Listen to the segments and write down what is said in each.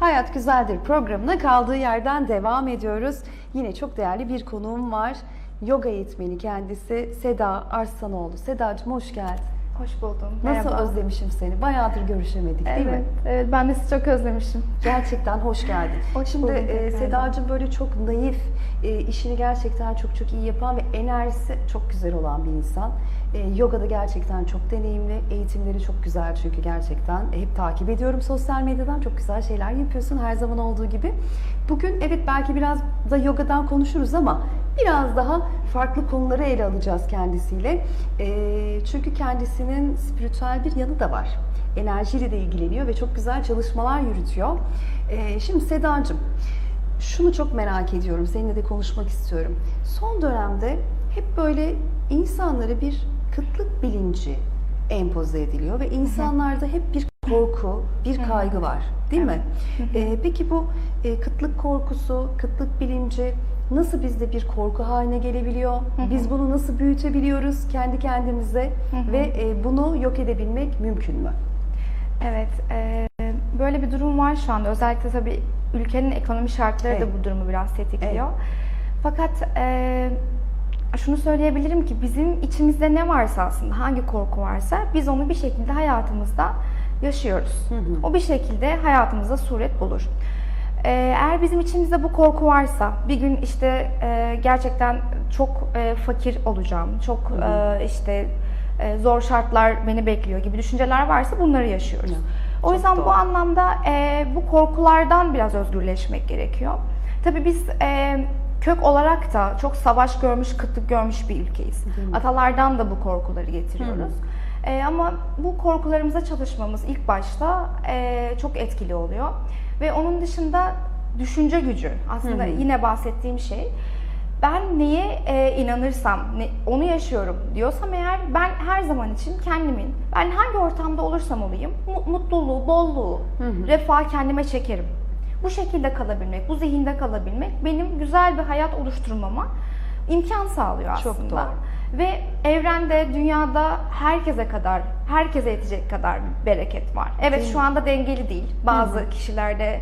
Hayat Güzeldir programına kaldığı yerden devam ediyoruz. Yine çok değerli bir konuğum var. Yoga eğitmeni kendisi Seda Arslanoğlu. Sedacığım hoş geldin. Hoş buldum. Nasıl Merhaba. özlemişim seni. Bayağıdır görüşemedik değil mi? evet ben de sizi çok özlemişim. Gerçekten hoş geldin. Hoş Şimdi bulduk e, tekrardan. Sedacığım böyle çok naif, e, işini gerçekten çok çok iyi yapan ve enerjisi çok güzel olan bir insan. E, yogada gerçekten çok deneyimli, eğitimleri çok güzel çünkü gerçekten. E, hep takip ediyorum sosyal medyadan çok güzel şeyler yapıyorsun her zaman olduğu gibi. Bugün evet belki biraz da yogadan konuşuruz ama biraz daha farklı konuları ele alacağız kendisiyle. E, çünkü kendisinin spiritüel bir yanı da var enerjiyle de ilgileniyor ve çok güzel çalışmalar yürütüyor. Ee, şimdi Sedacığım, şunu çok merak ediyorum, seninle de konuşmak istiyorum. Son dönemde hep böyle insanlara bir kıtlık bilinci empoze ediliyor ve insanlarda hep bir korku, bir kaygı var, değil mi? Ee, peki bu e, kıtlık korkusu, kıtlık bilinci nasıl bizde bir korku haline gelebiliyor? Biz bunu nasıl büyütebiliyoruz kendi kendimize ve e, bunu yok edebilmek mümkün mü? Evet, e, böyle bir durum var şu anda. Özellikle tabii ülkenin ekonomi şartları Evet. da bu durumu biraz tetikliyor. Fakat e, şunu söyleyebilirim ki bizim içimizde ne varsa aslında, hangi korku varsa biz onu bir şekilde hayatımızda yaşıyoruz. O bir şekilde hayatımızda suret bulur. E, Eğer bizim içimizde bu korku varsa, bir gün işte e, gerçekten çok e, fakir olacağım, çok e, işte e, zor şartlar beni bekliyor gibi düşünceler varsa bunları yaşıyoruz. O çok yüzden doğru. bu anlamda e, bu korkulardan biraz özgürleşmek gerekiyor. Tabii biz e, kök olarak da çok savaş görmüş, kıtlık görmüş bir ülkeyiz. Atalardan da bu korkuları getiriyoruz. E, ama bu korkularımıza çalışmamız ilk başta e, çok etkili oluyor. Ve onun dışında düşünce gücü aslında yine bahsettiğim şey. Ben neye e, inanırsam, ne, onu yaşıyorum diyorsam eğer ben her zaman için kendimin, ben hangi ortamda olursam olayım mu- mutluluğu, bolluğu, refahı kendime çekerim. Bu şekilde kalabilmek, bu zihinde kalabilmek benim güzel bir hayat oluşturmama imkan sağlıyor aslında. Çok doğru. Ve evrende, dünyada herkese kadar, herkese yetecek kadar bir bereket var. Evet Değil şu anda dengeli değil. Bazı kişilerde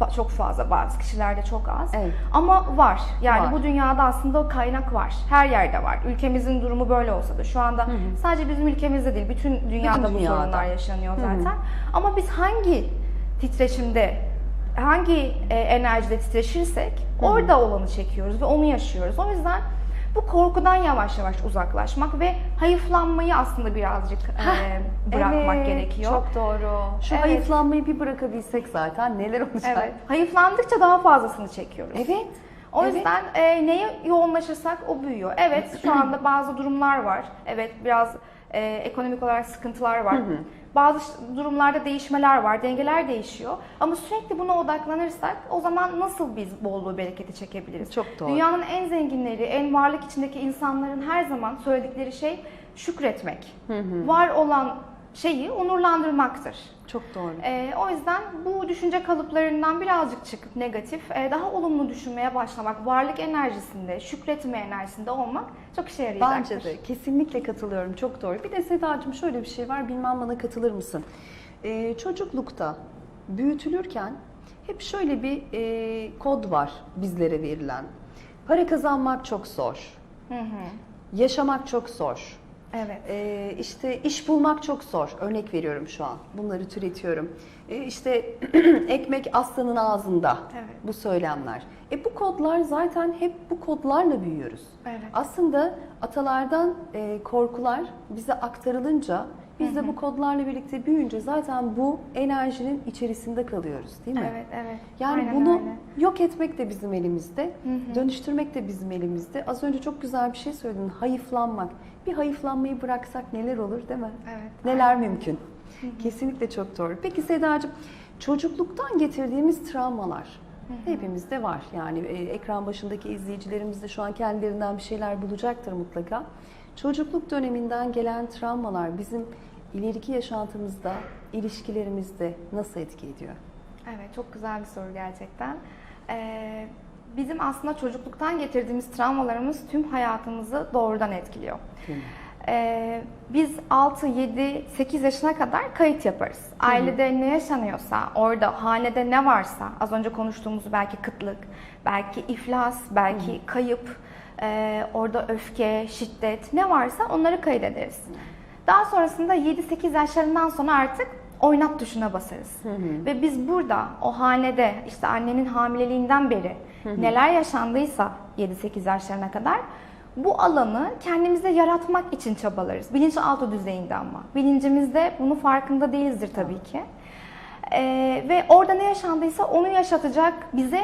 fa- çok fazla, bazı kişilerde çok az. Evet. Ama var. Yani Var. bu dünyada aslında o kaynak var. Her yerde var. Ülkemizin durumu böyle olsa da şu anda sadece bizim ülkemizde değil, bütün dünyada Bütün bu dünyada. sorunlar yaşanıyor Hı hı. zaten. Ama biz hangi titreşimde, hangi e, enerjide titreşirsek orada olanı çekiyoruz ve onu yaşıyoruz. O yüzden bu korkudan yavaş yavaş uzaklaşmak ve hayıflanmayı aslında birazcık e, bırakmak Evet, gerekiyor. Çok doğru. Şu Evet. hayıflanmayı bir bırakabilsek zaten neler olacak? Evet. Hayıflandıkça daha fazlasını çekiyoruz. Evet. O Evet. yüzden e, neye yoğunlaşırsak o büyüyor. Evet şu anda bazı durumlar var. Evet biraz e, ekonomik olarak sıkıntılar var. Bazı ş- durumlarda değişmeler var, dengeler değişiyor. Ama sürekli buna odaklanırsak o zaman nasıl biz bolluğu, bereketi çekebiliriz? Çok doğru. Dünyanın en zenginleri, en varlık içindeki insanların her zaman söyledikleri şey şükretmek. Var olan şeyi onurlandırmaktır. Çok doğru. Ee, o yüzden bu düşünce kalıplarından birazcık çıkıp negatif, e, daha olumlu düşünmeye başlamak, varlık enerjisinde, şükretme enerjisinde olmak çok işe yarayacaktır. Bence de kesinlikle katılıyorum. Çok doğru. Bir de Sedacığım şöyle bir şey var. Bilmem bana katılır mısın? Ee, çocuklukta büyütülürken hep şöyle bir e, kod var bizlere verilen. Para kazanmak çok zor. Hı hı. Yaşamak çok zor. Evet. Ee, işte iş bulmak çok zor. Örnek veriyorum şu an. Bunları türetiyorum. Ee, işte ekmek aslanın ağzında. Evet. Bu söylemler. E bu kodlar zaten hep bu kodlarla büyüyoruz. Evet. Aslında atalardan e, korkular bize aktarılınca biz de bu kodlarla birlikte büyüyünce zaten bu enerjinin içerisinde kalıyoruz değil mi? Evet, evet. Yani Aynen bunu öyle. yok etmek de bizim elimizde, hı. dönüştürmek de bizim elimizde. Az önce çok güzel bir şey söyledin, hayıflanmak. Bir hayıflanmayı bıraksak neler olur değil mi? Evet. Neler mümkün? Kesinlikle çok doğru. Peki Sedacığım, çocukluktan getirdiğimiz travmalar hepimizde var. Yani e, ekran başındaki izleyicilerimiz de şu an kendilerinden bir şeyler bulacaktır mutlaka. Çocukluk döneminden gelen travmalar bizim ileriki yaşantımızda, ilişkilerimizde nasıl etki ediyor? Evet, çok güzel bir soru gerçekten. Ee, bizim aslında çocukluktan getirdiğimiz travmalarımız tüm hayatımızı doğrudan etkiliyor. Değil mi? Ee, biz 6, 7, 8 yaşına kadar kayıt yaparız. Ailede ne yaşanıyorsa, orada hanede ne varsa, az önce konuştuğumuz belki kıtlık, belki iflas, belki kayıp, e, orada öfke, şiddet ne varsa onları kaydederiz. Daha sonrasında 7-8 yaşlarından sonra artık oynat tuşuna basarız. Ve biz burada o hanede işte annenin hamileliğinden beri neler yaşandıysa 7-8 yaşlarına kadar bu alanı kendimize yaratmak için çabalarız. Bilinçaltı düzeyinde ama. Bilincimizde bunu farkında değilizdir tabii ki. Ee, ve orada ne yaşandıysa onu yaşatacak bize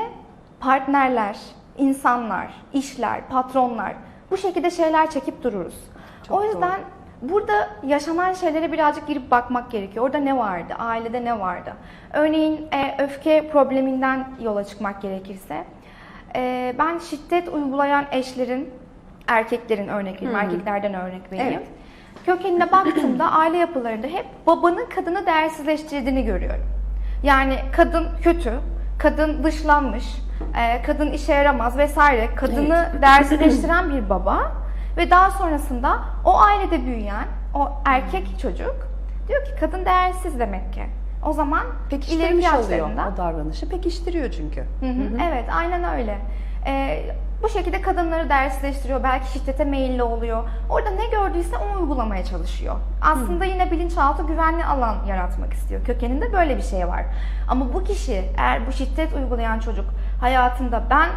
partnerler, insanlar, işler, patronlar bu şekilde şeyler çekip dururuz. Çok o yüzden burada yaşanan şeylere birazcık girip bakmak gerekiyor. Orada ne vardı? Ailede ne vardı? Örneğin e, öfke probleminden yola çıkmak gerekirse e, ben şiddet uygulayan eşlerin, erkeklerin örnek vereyim, erkeklerden örnek vereyim. Evet. Kökenine baktığımda aile yapılarında hep babanın kadını değersizleştirdiğini görüyorum. Yani kadın kötü, kadın dışlanmış, e, kadın işe yaramaz vesaire. Kadını değersizleştiren bir baba ve daha sonrasında o ailede büyüyen o erkek çocuk diyor ki kadın değersiz demek ki. O zaman ileri Pekiştirmiş oluyor yaşlarında o davranışı. Pekiştiriyor çünkü. Hı hı, Evet, aynen öyle. Ee, bu şekilde kadınları değersizleştiriyor, belki şiddete meyilli oluyor. Orada ne gördüyse onu uygulamaya çalışıyor. Aslında yine bilinçaltı güvenli alan yaratmak istiyor. Kökeninde böyle bir şey var. Ama bu kişi, eğer bu şiddet uygulayan çocuk hayatında ben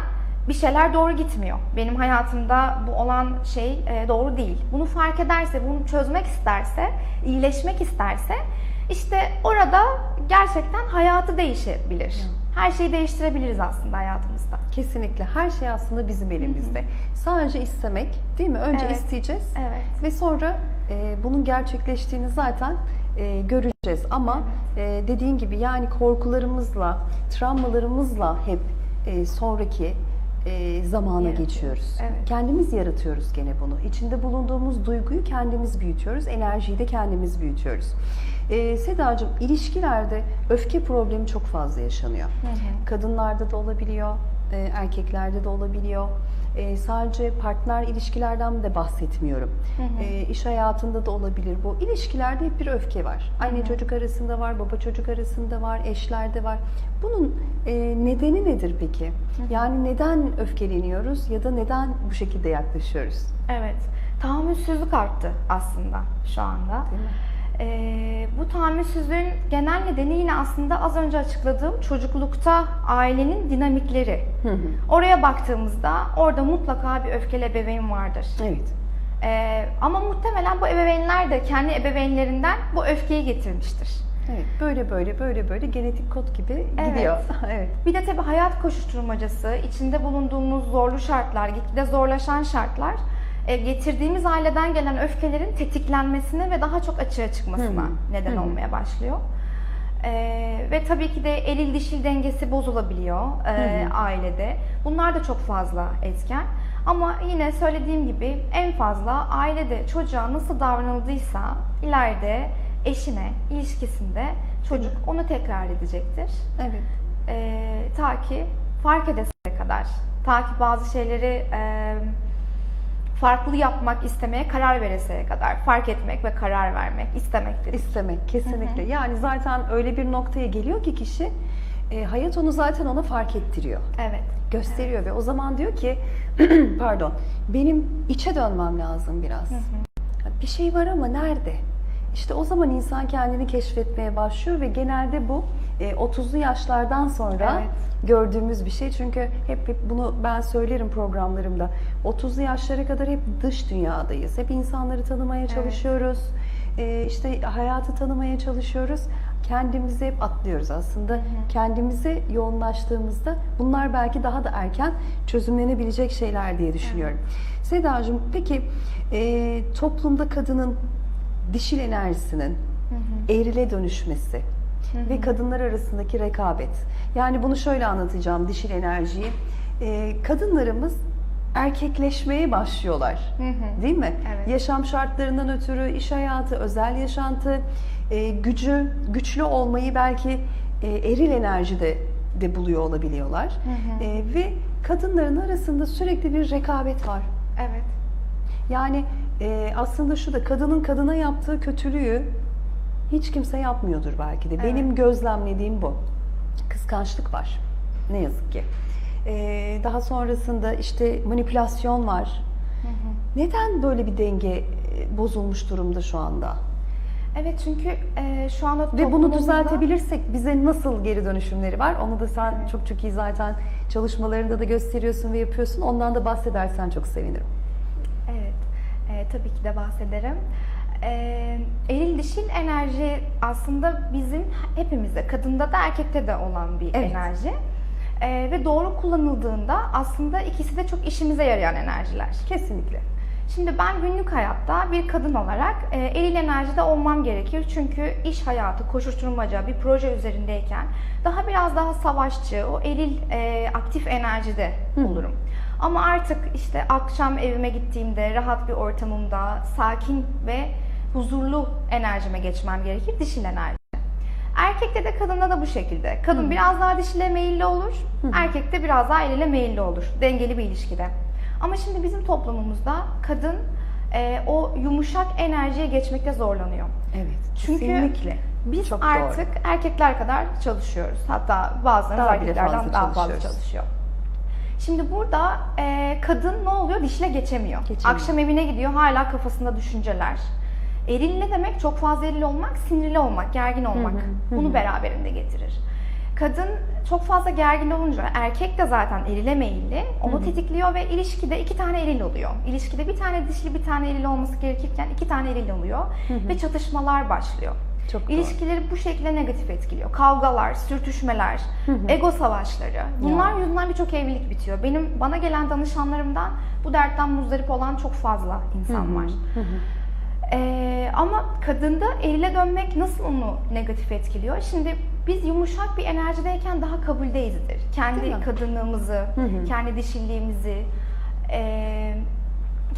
bir şeyler doğru gitmiyor. Benim hayatımda bu olan şey e, doğru değil. Bunu fark ederse, bunu çözmek isterse, iyileşmek isterse işte orada gerçekten hayatı değişebilir. Her şeyi değiştirebiliriz aslında hayatımızda. Kesinlikle her şey aslında bizim elimizde. Sadece istemek değil mi? Önce Evet. isteyeceğiz Evet. ve sonra e, bunun gerçekleştiğini zaten e, göreceğiz. Ama e, dediğin gibi yani korkularımızla, travmalarımızla hep e, sonraki e, zamana Yaratıyoruz. geçiyoruz. Evet. Kendimiz yaratıyoruz gene bunu. İçinde bulunduğumuz duyguyu kendimiz büyütüyoruz, enerjiyi de kendimiz büyütüyoruz. E, Sedacığım, ilişkilerde öfke problemi çok fazla yaşanıyor. Kadınlarda da olabiliyor, e, erkeklerde de olabiliyor. E, sadece partner ilişkilerden de bahsetmiyorum. E, iş hayatında da olabilir bu. İlişkilerde hep bir öfke var. Anne çocuk arasında var, baba çocuk arasında var, eşlerde var. Bunun e, nedeni nedir peki? Yani neden öfkeleniyoruz ya da neden bu şekilde yaklaşıyoruz? Evet. Tahammülsüzlük arttı aslında şu anda. Değil mi? Ee, bu tahammülsüzlüğün genel nedeni yine aslında az önce açıkladığım çocuklukta ailenin dinamikleri. Oraya baktığımızda orada mutlaka bir öfkeli ebeveyn vardır. Evet. Ee, ama muhtemelen bu ebeveynler de kendi ebeveynlerinden bu öfkeyi getirmiştir. Evet. Böyle böyle böyle böyle genetik kod gibi Evet. gidiyor. evet. Bir de tabii hayat koşuşturmacası, içinde bulunduğumuz zorlu şartlar, gitgide zorlaşan şartlar e, getirdiğimiz aileden gelen öfkelerin tetiklenmesine ve daha çok açığa çıkmasına Hı. neden Hı. olmaya başlıyor. E, ve tabii ki de eril dişil dengesi bozulabiliyor e, ailede. Bunlar da çok fazla etken. Ama yine söylediğim gibi en fazla ailede çocuğa nasıl davranıldıysa ileride eşine, ilişkisinde çocuk onu tekrar edecektir. Evet. Ee, ta ki fark edeseye kadar. Ta ki bazı şeyleri e, farklı yapmak istemeye karar vereseye kadar. Fark etmek ve karar vermek istemektir. İstemek kesinlikle. Yani zaten öyle bir noktaya geliyor ki kişi e, hayat onu zaten ona fark ettiriyor. Evet. Gösteriyor ve o zaman diyor ki pardon benim içe dönmem lazım biraz. Bir şey var ama nerede? İşte o zaman insan kendini keşfetmeye başlıyor ve genelde bu e, 30'lu yaşlardan sonra Evet. gördüğümüz bir şey. Çünkü hep, hep bunu ben söylerim programlarımda. 30'lu yaşlara kadar hep dış dünyadayız. Hep insanları tanımaya çalışıyoruz. E, işte hayatı tanımaya çalışıyoruz. Kendimizi hep atlıyoruz aslında. Kendimize yoğunlaştığımızda bunlar belki daha da erken çözümlenebilecek şeyler diye düşünüyorum. Sedacığım peki e, toplumda kadının dişil enerjisinin erile dönüşmesi ve kadınlar arasındaki rekabet. Yani bunu şöyle anlatacağım dişil enerjiyi. E, kadınlarımız erkekleşmeye başlıyorlar. Değil mi? Evet. Yaşam şartlarından ötürü iş hayatı, özel yaşantı, e, gücü, güçlü olmayı belki e, eril enerjide de buluyor olabiliyorlar. E, ve kadınların arasında sürekli bir rekabet var. Evet. Yani Ee, aslında şu da kadının kadına yaptığı kötülüğü hiç kimse yapmıyordur belki de. Benim gözlemlediğim bu. Kıskançlık var. Ne yazık ki. Ee, daha sonrasında işte manipülasyon var. Neden böyle bir denge e, bozulmuş durumda şu anda? Evet çünkü e, şu anda Ve bunu toplumumuzda- düzeltebilirsek bize nasıl geri dönüşümleri var? Onu da sen çok çok iyi zaten çalışmalarında da gösteriyorsun ve yapıyorsun. Ondan da bahsedersen çok sevinirim. Evet, e, tabii ki de bahsederim. E, eril dişil enerji aslında bizim hepimizde, kadında da erkekte de olan bir Evet. enerji. E, ve doğru kullanıldığında aslında ikisi de çok işimize yarayan enerjiler. Kesinlikle. Şimdi ben günlük hayatta bir kadın olarak e, eril enerjide olmam gerekir. Çünkü iş hayatı, koşuşturmaca, bir proje üzerindeyken daha biraz daha savaşçı, o eril e, aktif enerjide olurum. Ama artık işte akşam evime gittiğimde rahat bir ortamımda sakin ve huzurlu enerjime geçmem gerekir, dişil enerji. Erkekte de kadında da bu şekilde. Kadın biraz daha dişile meyilli olur, erkek de biraz daha erile meyilli olur. Dengeli bir ilişkide. Ama şimdi bizim toplumumuzda kadın e, o yumuşak enerjiye geçmekte zorlanıyor. Evet. Çünkü kesinlikle. Biz Çok doğru. artık erkekler kadar çalışıyoruz. Hatta bazılarımız Daha erkeklerden fazla daha fazla çalışıyor. Şimdi burada e, kadın ne oluyor? Dişle geçemiyor. Geçemiyor. Akşam evine gidiyor hala kafasında düşünceler. Eril ne demek? Çok fazla eril olmak, sinirli olmak, gergin olmak. Bunu beraberinde getirir. Kadın çok fazla gergin olunca erkek de zaten erile meyilli. Onu tetikliyor ve ilişkide iki tane eril oluyor. İlişkide bir tane dişli bir tane eril olması gerekirken iki tane eril oluyor. Ve çatışmalar başlıyor. Çok doğru. İlişkileri bu şekilde negatif etkiliyor. Kavgalar, sürtüşmeler, ego savaşları. Bunlar Ya. yüzünden birçok evlilik bitiyor. Benim bana gelen danışanlarımdan bu dertten muzdarip olan çok fazla insan var. Ee, ama kadında erile dönmek nasıl onu negatif etkiliyor? Şimdi biz yumuşak bir enerjideyken daha kabuldeyizdir. Kendi kadınlığımızı, kendi dişilliğimizi, e,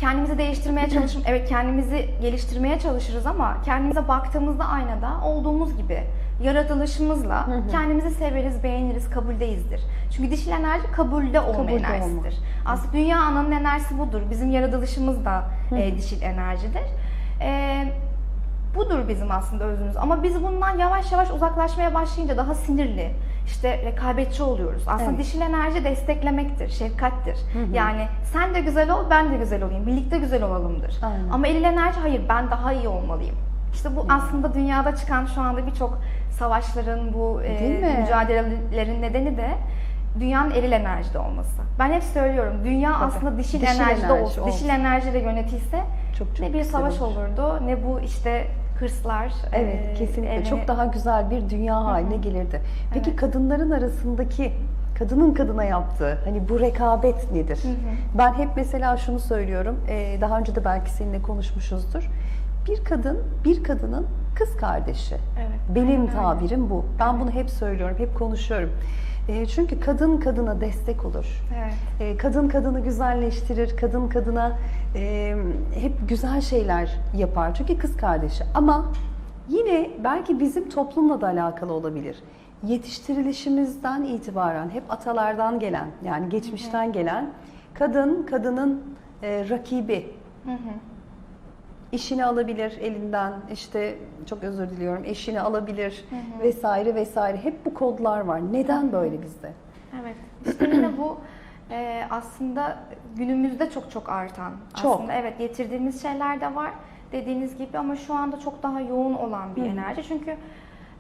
kendimizi değiştirmeye çalışır, evet kendimizi geliştirmeye çalışırız ama kendimize baktığımızda aynada olduğumuz gibi yaratılışımızla kendimizi severiz, beğeniriz, kabuldeyizdir. Çünkü dişil enerji kabulde olma Kabulde olma. enerjisidir. Aslında dünya ananın enerjisi budur. Bizim yaratılışımız da e, dişil enerjidir. E, budur bizim aslında özümüz. Ama biz bundan yavaş yavaş uzaklaşmaya başlayınca daha sinirli, işte rekabetçi oluyoruz. Aslında Evet. dişil enerji desteklemektir, şefkattir. Yani sen de güzel ol, ben de güzel olayım. Birlikte güzel olalımdır. Aynen. Ama eril enerji hayır, ben daha iyi olmalıyım. İşte bu aslında dünyada çıkan şu anda birçok savaşların, bu e, mi? mücadelelerin nedeni de dünyanın eril enerjide olması. Ben hep söylüyorum, dünya Tabii. aslında dişil, Dişil enerjide enerji olsun. olsun. Dişil enerjiyle yönetilse Çok çok ne bir savaş olur. olurdu, ne bu işte hırslar. Evet, e, kesinlikle. evreni- Çok daha güzel bir dünya haline gelirdi. Peki Evet. kadınların arasındaki kadının kadına yaptığı hani bu rekabet nedir? Ben hep mesela şunu söylüyorum. e, daha önce de belki seninle konuşmuşuzdur. Bir kadın, bir kadının kız kardeşi. Evet, Benim aynen tabirim bu. Ben bunu hep söylüyorum, hep konuşuyorum. E, çünkü kadın kadına destek olur. Evet. E, Kadın kadını güzelleştirir, kadın kadına e, hep güzel şeyler yapar. Çünkü kız kardeşi. Ama yine belki bizim toplumla da alakalı olabilir. Yetiştirilişimizden itibaren hep atalardan gelen, yani geçmişten gelen kadın kadının e, rakibi. İşini alabilir elinden, işte çok özür diliyorum, eşini alabilir vesaire vesaire. Hep bu kodlar var. Neden böyle bizde? Evet. İşte yine bu e, aslında günümüzde çok çok artan. Çok. Aslında evet getirdiğimiz şeyler de var dediğiniz gibi ama şu anda çok daha yoğun olan bir Hı hı. enerji. Çünkü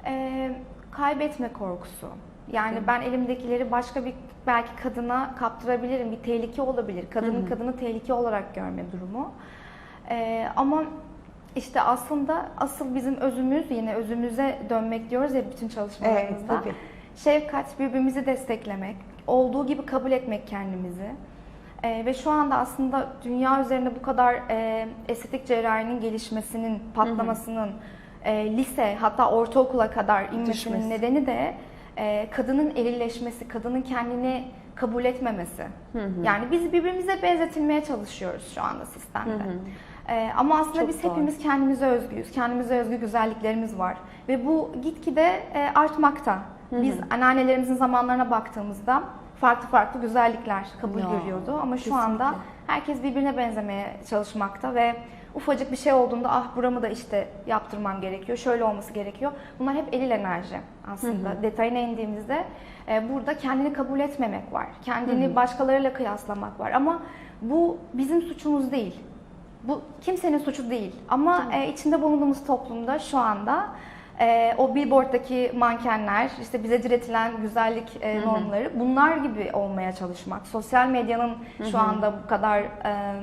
e, kaybetme korkusu. Yani ben elimdekileri başka bir belki kadına kaptırabilirim. Bir tehlike olabilir. Kadının kadını tehlike olarak görme durumu. E, ama işte aslında asıl bizim özümüz yine özümüze dönmek diyoruz ya bütün çalışmalarımızda. tabii. Şefkat, birbirimizi desteklemek, olduğu gibi kabul etmek kendimizi. Ee, ve şu anda aslında dünya üzerinde bu kadar e, estetik cerrahinin gelişmesinin, patlamasının, e, lise hatta ortaokula kadar inmesinin Düşmesi. nedeni de e, kadının erilleşmesi, kadının kendini kabul etmemesi. Yani biz birbirimize benzetilmeye çalışıyoruz şu anda sistemde. Ee, ama aslında Çok biz doğru. hepimiz kendimize özgüyüz. Kendimize özgü güzelliklerimiz var. Ve bu gitgide e, artmakta. Biz anneannelerimizin zamanlarına baktığımızda farklı farklı güzellikler kabul Ya, görüyordu. Ama şu kesinlikle. anda herkes birbirine benzemeye çalışmakta ve ufacık bir şey olduğunda ah buramı da işte yaptırmam gerekiyor, şöyle olması gerekiyor. Bunlar hep elil enerji aslında. Detayına indiğimizde e, burada kendini kabul etmemek var. Kendini başkalarıyla kıyaslamak var. Ama bu bizim suçumuz değil. Bu kimsenin suçu değil. Ama e, içinde bulunduğumuz toplumda şu anda e, o billboarddaki mankenler, işte bize diretilen güzellik e, normları bunlar gibi olmaya çalışmak. Sosyal medyanın şu anda bu kadar e,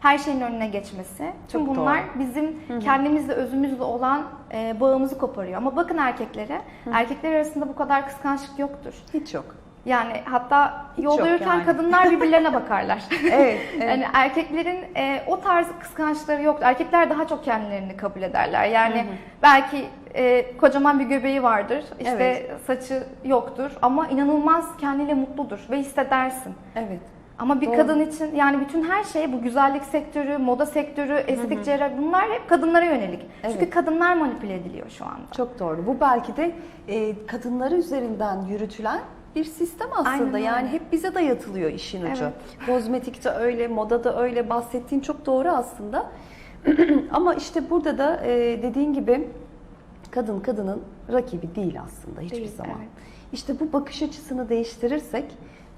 her şeyin önüne geçmesi. Tüm Çok bunlar doğru. bizim kendimizle özümüzle olan e, bağımızı koparıyor. Ama bakın erkeklere, erkekler arasında bu kadar kıskançlık yoktur. Hiç yok. Yani hatta yolda yürürken yani. kadınlar birbirlerine bakarlar. Evet, evet. Yani erkeklerin e, o tarz kıskançlıkları yoktur. Erkekler daha çok kendilerini kabul ederler. Yani belki e, kocaman bir göbeği vardır, işte Evet. saçı yoktur ama inanılmaz kendiyle mutludur ve hissedersin. Evet. Ama bir Doğru. kadın için yani bütün her şey bu güzellik sektörü, moda sektörü, estetik cerrahi bunlar hep kadınlara yönelik. Çünkü Evet. kadınlar manipüle ediliyor şu anda. Çok doğru. Bu belki de e, kadınları üzerinden yürütülen bir sistem aslında. Aynen yani hep bize dayatılıyor işin ucu. Evet. Kozmetikte öyle, modada öyle bahsettiğin çok doğru aslında. Ama işte burada da e, dediğin gibi kadın kadının rakibi değil aslında hiçbir Değil, zaman. evet. İşte bu bakış açısını değiştirirsek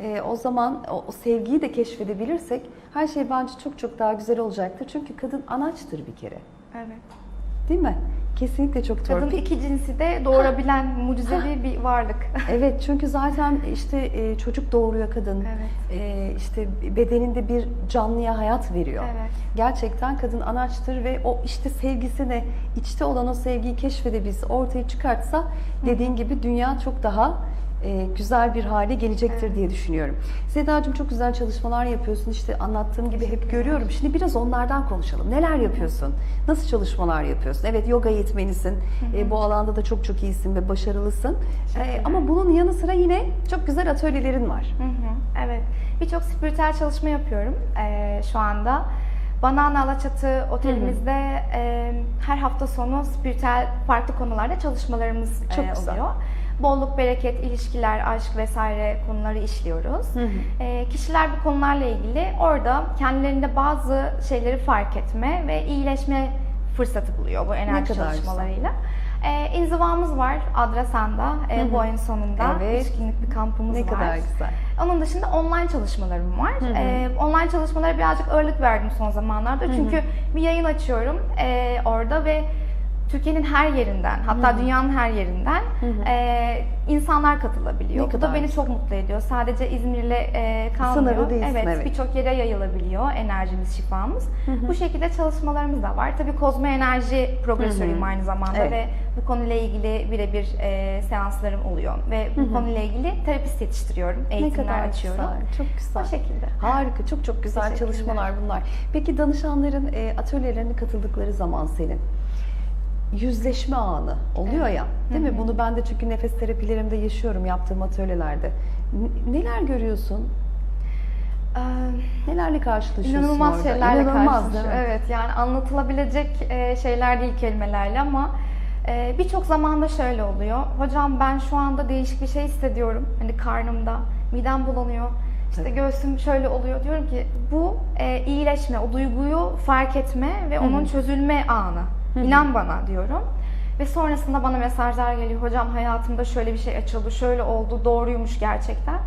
e, o zaman o, o sevgiyi de keşfedebilirsek her şey bence çok çok daha güzel olacaktır. Çünkü kadın anaçtır bir kere. Evet. Değil mi? Kesinlikle çok doğru. Kadın iki cinsi de doğurabilen mucizevi bir varlık. Evet çünkü zaten işte e, çocuk doğuruyor kadın. Evet. E, işte bedeninde bir canlıya hayat veriyor. Evet. Gerçekten kadın anaçtır ve o işte sevgisini, içte olan o sevgiyi keşfedebilse, ortaya çıkartsa dediğin gibi dünya çok daha e, güzel bir hale gelecektir diye düşünüyorum. Sedacığım çok güzel çalışmalar yapıyorsun. İşte anlattığım gibi hep görüyorum. Şimdi biraz onlardan konuşalım. Neler yapıyorsun? Nasıl çalışmalar yapıyorsun? Evet yoga eğitmenisin. E, bu alanda da çok çok iyisin ve başarılısın. E, ama bunun yanı sıra yine çok güzel atölyelerin var. Hı hı, evet. Birçok spiritüel çalışma yapıyorum şu anda. Banana Alaçatı otelimizde eee, her hafta sonu spiritüel farklı konularda çalışmalarımız Çok eee, güzel. Bolluk, bereket, ilişkiler, aşk vesaire konuları işliyoruz. Eee, kişiler bu konularla ilgili orada kendilerinde bazı şeyleri fark etme ve iyileşme fırsatı buluyor bu enerji kadar güzel. çalışmalarıyla. Eee inzivamız var Adrasan'da eee, bu ayın sonunda. Evet. Üç günlük bir kampımız Ne var. kadar güzel. Onun dışında online çalışmalarım var. Ee, online çalışmalara birazcık ağırlık verdim son zamanlarda. Çünkü bir yayın açıyorum ee, orada ve Türkiye'nin her yerinden, hatta dünyanın her yerinden ee, insanlar katılabiliyor. Ne Bu da beni güzel. çok mutlu ediyor. Sadece İzmir'le ee, kalmıyor. Sınırlı değilsin, evet, evet. birçok yere yayılabiliyor enerjimiz, şifamız. Bu şekilde çalışmalarımız da var. Tabii kozmo enerji progresörüyüm aynı zamanda Evet. ve bu konuyla ilgili birebir ee, seanslarım oluyor ve bu konuyla ilgili terapist yetiştiriyorum, Ne eğitimler kadar açıyorum. güzel. Çok güzel. O şekilde. Harika, çok çok güzel çalışmalar bunlar. Peki danışanların e, atölyelerine katıldıkları zaman senin yüzleşme anı oluyor ya, değil mi? Bunu ben de çünkü nefes terapilerimde yaşıyorum yaptığım atölyelerde. N- neler görüyorsun? Ee, Nelerle karşılaşıyorsun İnanılmaz orada? şeylerle İnanılmaz, karşılaşıyor. değil mi? Evet yani anlatılabilecek şeyler değil kelimelerle ama birçok zamanda şöyle oluyor. Hocam ben şu anda değişik bir şey hissediyorum. Hani karnımda, midem bulanıyor. İşte Evet. göğsüm şöyle oluyor. Diyorum ki bu e, iyileşme, o duyguyu fark etme ve onun çözülme anı. İnan bana diyorum. Ve sonrasında bana mesajlar geliyor. Hocam hayatımda şöyle bir şey açıldı, şöyle oldu, doğruymuş gerçekten.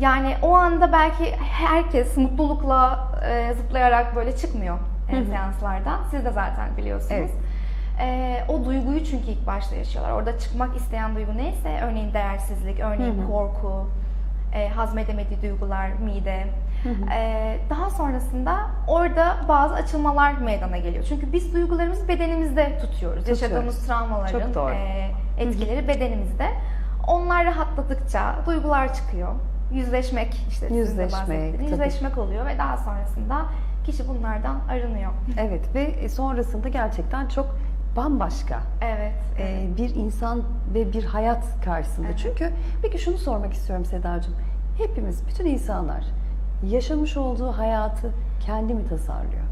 Yani o anda belki herkes mutlulukla e, zıplayarak böyle çıkmıyor e, seanslardan. Siz de zaten biliyorsunuz. Evet. E, o duyguyu çünkü ilk başta yaşıyorlar. Orada çıkmak isteyen duygu neyse, örneğin değersizlik, örneğin korku, e, hazmedemediği duygular, mide. E, daha sonrasında orada bazı açılmalar meydana geliyor. Çünkü biz duygularımızı bedenimizde tutuyoruz. Yaşadığımız travmaların e, etkileri bedenimizde. Onlar rahatladıkça duygular çıkıyor. Yüzleşmek işte Yüzleşmek, yüzleşmek oluyor ve daha sonrasında kişi bunlardan arınıyor. Evet ve sonrasında gerçekten çok bambaşka Evet. e, bir insan ve bir hayat karşısında. Çünkü peki şunu sormak istiyorum Sedacığım. Hepimiz, bütün insanlar yaşamış olduğu hayatı kendi mi tasarlıyor?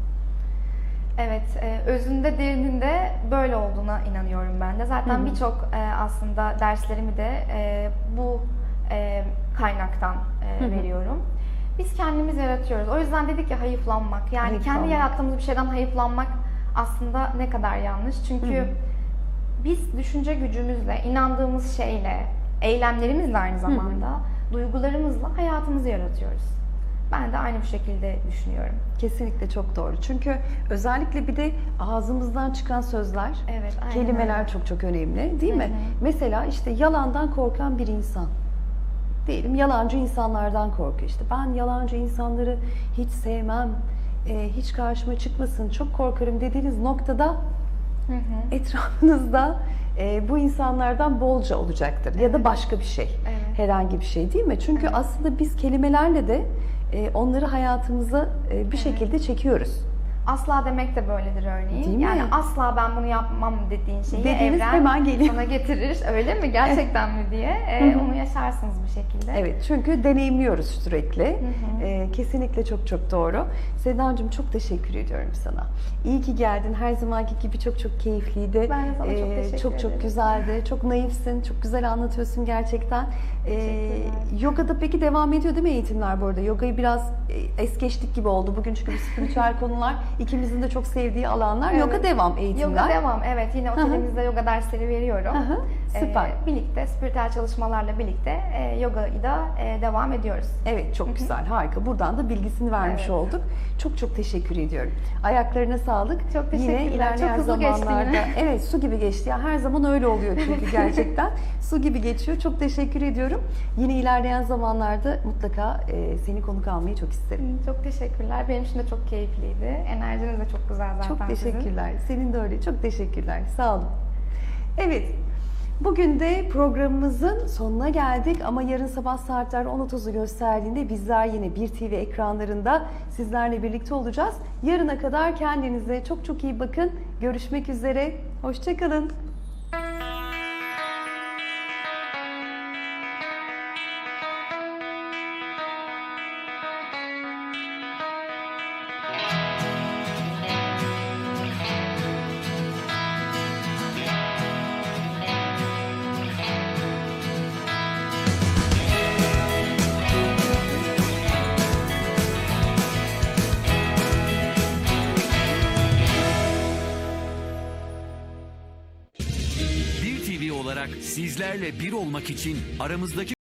Evet, e, özünde derininde böyle olduğuna inanıyorum ben de. Zaten birçok e, aslında derslerimi de e, bu e, kaynaktan e, veriyorum. Biz kendimiz yaratıyoruz. O yüzden dedik ya hayıflanmak. Yani Hayıflanmak. kendi yarattığımız bir şeyden hayıflanmak aslında ne kadar yanlış. Çünkü biz düşünce gücümüzle, inandığımız şeyle, eylemlerimizle aynı zamanda duygularımızla hayatımızı yaratıyoruz. Ben de aynı bu şekilde düşünüyorum. Kesinlikle çok doğru. Çünkü özellikle bir de ağzımızdan çıkan sözler, Evet, aynen kelimeler öyle. çok çok önemli değil mi? Hı hı. Mesela işte yalandan korkan bir insan. Diyelim yalancı insanlardan korkuyor. İşte ben yalancı insanları hiç sevmem, e, hiç karşıma çıkmasın, çok korkarım dediğiniz noktada Hı hı. etrafınızda e, bu insanlardan bolca olacaktır. Ya da başka bir şey. Evet. Herhangi bir şey değil mi? Çünkü aslında biz kelimelerle de e, onları hayatımıza e, bir şekilde çekiyoruz. Asla demek de böyledir örneğin. Değil mi? yani asla ben bunu yapmam dediğin şeyi Dediğiniz evren hemen geliyor. sana getirir. Öyle mi? Gerçekten mi diye. Ee, onu yaşarsınız bir şekilde. Evet çünkü deneyimliyoruz sürekli. hı. Ee, kesinlikle çok çok doğru. Sedacığım çok teşekkür ediyorum sana. İyi ki geldin. Her zamanki gibi çok çok keyifliydi. Ben de sana çok Ee, teşekkür Çok çok ederim. güzeldi. Çok naifsin. Çok güzel anlatıyorsun gerçekten. Ee, yogada peki devam ediyor değil mi eğitimler bu arada? Yogayı biraz e, es geçtik gibi oldu. Bugün çünkü bu spiritüel konular ikimizin de çok sevdiği alanlar. Evet. Yoga devam eğitimler. Yoga devam. Evet yine otelimizde yoga dersleri veriyorum. Hı hı, süper. Ee, birlikte spiritüel çalışmalarla birlikte e, yogayı da e, devam ediyoruz. Evet çok güzel harika. Buradan da bilgisini vermiş Evet. olduk. Çok çok teşekkür ediyorum. Ayaklarına sağlık. Çok Yine teşekkürler. ilerleyen Çok zamanlarda. yine. Evet su gibi geçti. Ya her zaman öyle oluyor çünkü gerçekten. su gibi geçiyor. Çok teşekkür ediyorum. Yine ilerleyen zamanlarda mutlaka e, seni konuk almayı çok isterim. Çok teşekkürler. Benim için de çok keyifliydi. Enerjiniz de çok güzel zaten Çok sizin. teşekkürler. Senin de öyle. Çok teşekkürler. Sağ olun. Evet. Bugün de programımızın sonuna geldik ama yarın sabah saatler 10.30'u gösterdiğinde bizler yine bir TV ekranlarında sizlerle birlikte olacağız. Yarına kadar kendinize çok çok iyi bakın. Görüşmek üzere. Hoşçakalın. Sizlerle bir olmak için aramızdaki